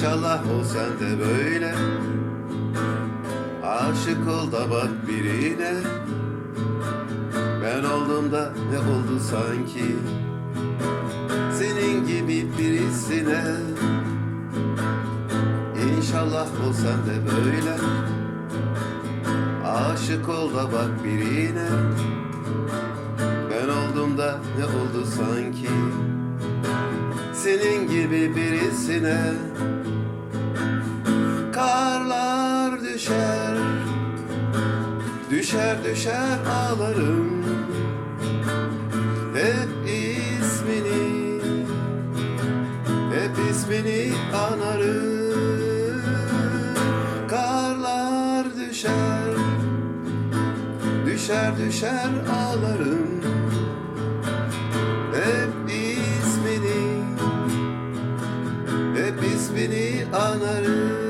İnşallah ol sen de böyle. Aşık ol da bak birine. Ben oldum da ne oldu sanki? Senin gibi birisine. İnşallah ol sen de böyle. Aşık ol da bak birine. Ben oldum da ne oldu sanki? Senin gibi birisine Düşer düşer ağlarım. Hep ismini Hep ismini anarım. Karlar düşer Düşer düşer ağlarım. Hep ismini Hep ismini anarım